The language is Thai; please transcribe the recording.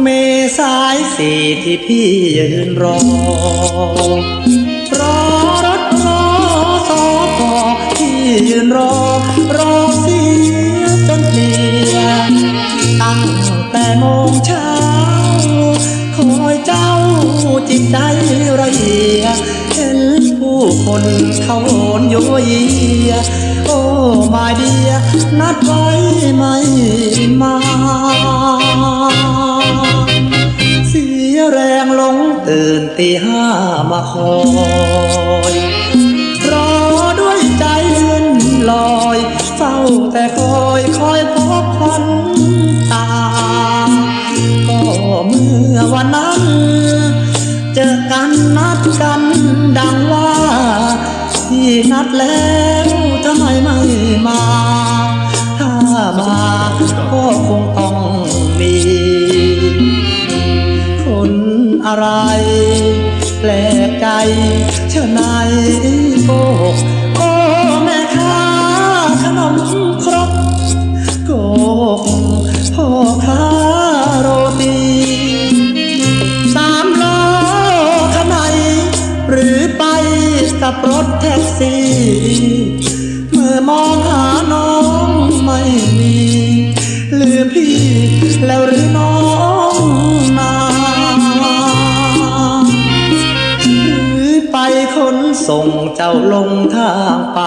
เมสายสี่ที่พี่ยืนรอ รอรถรอสอพอที่ยืนรอ รอเสียจนเพลียตั้งแต่โมงเช้าคอยเจ้าจิตใจระเอีย คนเขาโอนโยเยีโอ้มาเดียนัดไว้ไม่มาเสียแรงหลงตื่นตีห้ามาคอยรอด้วยใจเลื่อนลอยเฝ้าแต่คอยคอยพบควันตา ก็เมื่อวันนั้น เจอกันนัดกันดังว่าที่นัดแล้วทำไมไม่มา ถ้ามาก็คงต้องมีคนอะไร แปลกใจเช่นไหกโก ส่งเจ้าลงทางไป